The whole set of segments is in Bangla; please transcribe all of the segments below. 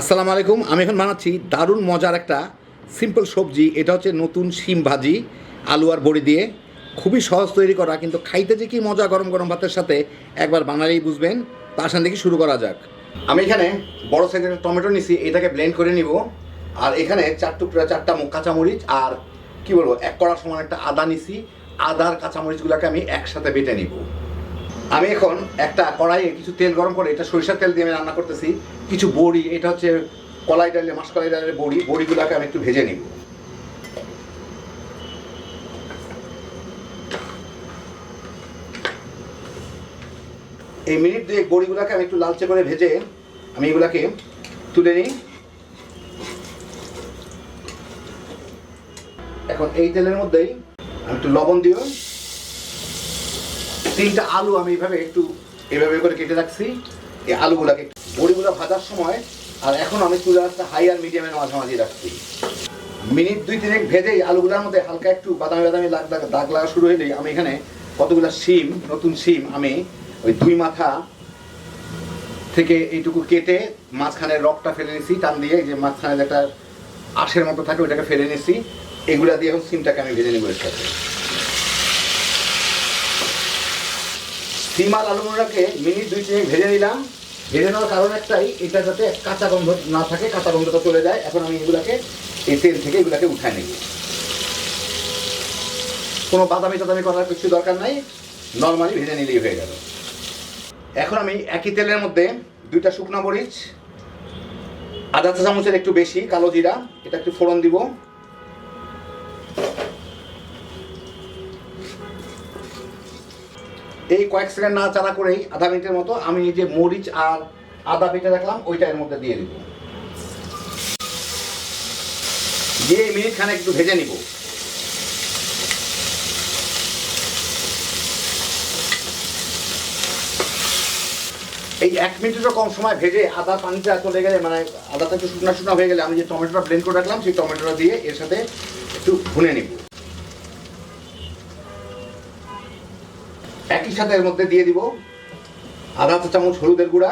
আসসালামু আলাইকুম, আমি এখন বানাচ্ছি দারুণ মজার একটা সিম্পল সবজি। এটা হচ্ছে নতুন শিম ভাজি, আলু আর বড়ি দিয়ে। খুবই সহজ তৈরি করা, কিন্তু খাইতে যে কি মজা গরম গরম ভাতের সাথে একবার বানালেই বুঝবেন। তার সাথে শুরু করা যাক। আমি এখানে বড় সাইজের একটা টমেটো নিছি, এটাকে ব্লেন্ড করে নিব। আর এখানে চার টুকরা, চারটা কাঁচামরিচ আর কি বলব, এক কড়ার সমান একটা আদা নিছি। আদার কাঁচামরিচগুলোকে আমি একসাথে বেটে নিব। আমি এখন একটা কড়াইয়ে কিছু তেল গরম করে এটা সরিষার তেল দিয়ে আমি রান্না করতেছি। কিছু বড়ি, এটা হচ্ছে কলাই ডালে মাসকলাই ডালের বড়ি। বড়িগুলোকে আমি একটু ভেজে নিব। এই মিনিট দুয়েক বড়িগুলোকে আমি একটু লালচে করে ভেজে আমি এগুলাকে তুলে নিই। এখন এই তেলের মধ্যেই আমি একটু লবণ দিও তিনটা আলু আমি এইভাবে একটু এভাবে করে কেটে রাখছি। এই আলুগুলাকে বড়িগুলো ভাজার সময়, আর এখন আমি চুলা একটা হাই আর মিডিয়ামের মাঝামাঝি রাখছি। মিনিট দুই তিনেক ভেজেই আলুগুলোর মধ্যে হালকা একটু বাদামি বাদামি লাগ দাগ লাগা শুরু হলেই আমি এখানে কতগুলো শিম, নতুন শিম আমি ওই দুই মাথা থেকে এইটুকু কেটে মাঝখানের রকটা ফেলে নিছি, টান দিয়ে যে মাঝখানে একটা আঁশের মতো থাকে ওইটাকে ফেলে নিছি। এগুলা দিয়ে এখন সিমটাকে আমি ভেজে নিব এর সাথে। সিম আর মিনিট দুই তিনেক ভেজে নিলাম। ভেজে নেওয়ার কারণ একটাই, এটা যাতে কাঁচা গন্ধ না থাকে, কাঁচা গন্ধটা চলে যায়। এখন আমি এগুলাকে, এই তেল থেকে এগুলাকে উঠায় নেব। কোনো বাদামি টাদামি করার কিছু দরকার নাই। নর্মালি ভেজে নিলেই হয়ে গেল। এখন আমি একই তেলের মধ্যে দুইটা শুকনা মরিচ, আধা চা চামচের একটু বেশি কালো জিরা, এটা একটু ফোড়ন দিব। এই কয়েক সেকেন্ড না চালা করেই আধা মিনিটের মতো আমি যে মরিচ আর আদা বেটে রাখলাম ওইটা এর মধ্যে দিয়ে দিব। দিয়ে মিনিট খানে একটু ভেজে নিব। এই এক মিনিটেরও কম সময় ভেজে আদা পানিটা চলে গেলে মানে আদাটা একটু শুকনা শুকনা হয়ে গেলে আমি যে টমেটোটা ব্লেন্ড করে রাখলাম, সেই টমেটোটা দিয়ে এর সাথে একটু ভুনে নিব। একই সাথে এর মধ্যে দিয়ে দিব আধা চা চামচ হলুদের গুঁড়া,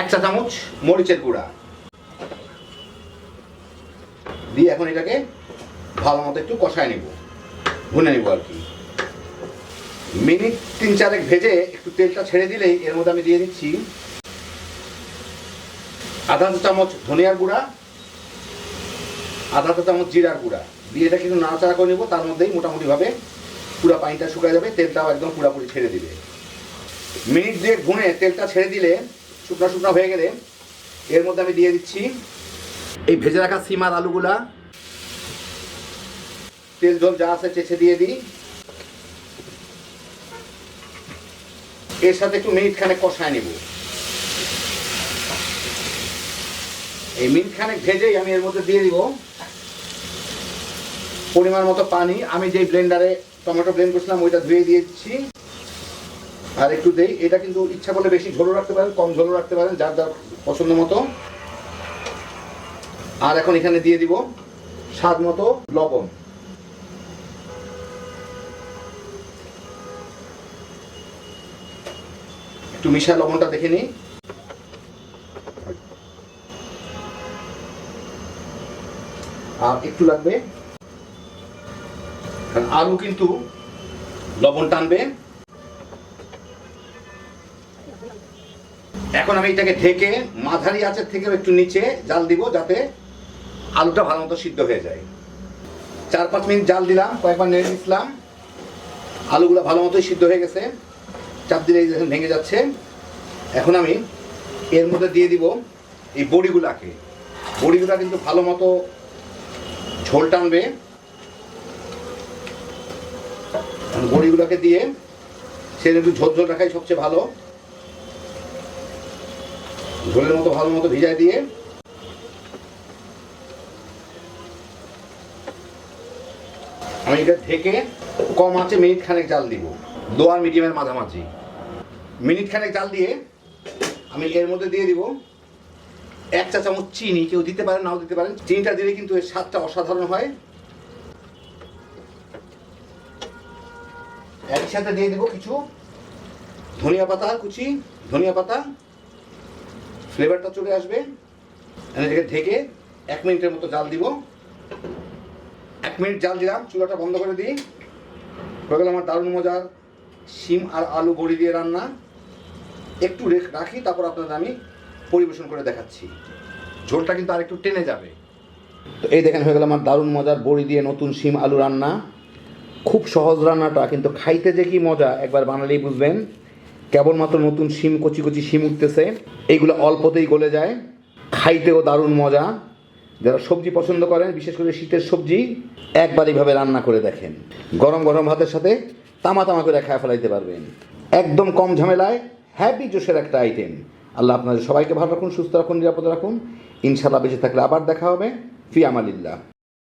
এক চা চামচ মরিচের গুঁড়া। দিয়ে এখন এটাকে ভালো মতো একটু কষায় নিব, ভুনে নিব আর কি। মিনিট তিন চারেক ভেজে একটু তেলটা ছেড়ে দিলেই এর মধ্যে আমি দিয়ে দিচ্ছি আধা চা চামচ ধনিয়ার গুঁড়া, আধা চা চামচ জিরার গুঁড়া। দিয়ে এটা কিন্তু নাড়াচাড়া করে নেব, তার মধ্যেই মোটামুটিভাবে পুরো পানিটা শুকায় যাবে, তেলটাও একদম পুরোপুরি ছেড়ে দিবে। মিনিট দিয়ে গুনে তেলটা ছেড়ে দিলে শুকনো শুকনো হয়ে গেলে এর মধ্যে আমি দিয়ে দিচ্ছি এই ভেজে রাখা সিমার আলুগুলা। তেল জল যা আছে চেঁচে দিয়ে দিই। এর সাথে একটু মিনিট খানেক কষায় নিব। এই মিনিট খানেক ভেজেই আমি এর মধ্যে দিয়ে দিব। পরিমাণ মতো পানি। আমি যেই ব্লেন্ডারে টমেটো ব্লেন্ড করছিলাম, ওইটা ধুয়ে দিয়ে দিচ্ছি আর একটু দেই, এটা কিন্তু ইচ্ছা করলে বেশি ঝোলো রাখতে পারেন, কম ঝোলও রাখতে পারেন, যার যার পছন্দ মতো। আর এখন এখানে দিয়ে দিব স্বাদ মতো লবণ। একটু মিশা লবণটা দেখে নিই। আর একটু লাগবে আলু কিন্তু লবণ টানবে। এখন আমি এটাকে ঢেকে মাঝারি আঁচের থেকে একটু নিচে জাল দিব যাতে আলুটা ভালো মতো সিদ্ধ হয়ে যায়। চার পাঁচ মিনিট জাল দিলাম, কয়েকবার নেড়ে দিচ্ছিলাম আলুগুলো ভালো মতোই সিদ্ধ হয়ে গেছে। চাপ দিলে ভেঙে যাচ্ছে। এখন আমি এর মধ্যে দিয়ে দিব এই বড়িগুলাকে। বড়িগুলা কিন্তু ভালো মতো ঝোল টানবে। বড়িগুলোকে দিয়ে সে একটু ঝোল রাখাই সবচেয়ে ভালো। ঝোলের মতো, ভালো মতো ভিজাই দিয়ে আমি এটা থেকে কম আছে মিনিট খানেক জাল দিব। আর মিডিয়ামের মাঝামাঝি। মিনিট খানেক জাল দিয়ে আমি এর মধ্যে দিয়ে দিব এক চা চামচ চিনি। কেউ দিতে পারেন, নাও দিতে পারেন। চিনিটা দিলে কিন্তু এর স্বাদটা অসাধারণ হয়। একই সাথে দিয়ে দেবো কিছু ধনিয়া পাতা, কুচি, ধনিয়া পাতা। ফ্লেভারটা চলে আসবে। এটাকে ঢেকে এক মিনিটের মতো জাল দিব। এক মিনিট জাল দিলাম, চুলাটা বন্ধ করে দিই। হয়ে গেল আমার দারুণ মজার শিম আর আলু বড়ি দিয়ে রান্না। একটু রেখ- রাখি, তারপর আপনাদের আমি পরিবেশন করে দেখাচ্ছি। ঝোলটা কিন্তু আর একটু টেনে যাবে। তো এই দেখেন, হয়ে গেল আমার দারুণ মজার বড়ি দিয়ে নতুন শিম আলু রান্না। খুব সহজ রান্নাটা, কিন্তু খাইতে যে কি মজা, একবার বানালেই বুঝবেন। কেবলমাত্র নতুন শিম, কচি কচি শিম উঠতেছে, এইগুলো অল্পতেই গলে যায়। খাইতেও দারুণ মজা। যারা সবজি পছন্দ করেন, বিশেষ করে শীতের সবজি, একবার এইভাবে রান্না করে দেখেন। গরম গরম ভাতের সাথে তামা তামা করে খায় ফেলাইতে পারবেন। একদম কম ঝামেলায় হ্যাপি জোশের একটা আইটেম আল্লাহ আপনাদের সবাইকে ভালো রাখুন, সুস্থ রাখুন, নিরাপদ রাখুন। ইনশাল্লাহ বেঁচে থাকলে আবার দেখা হবে। ফি আমালিল্লাহ।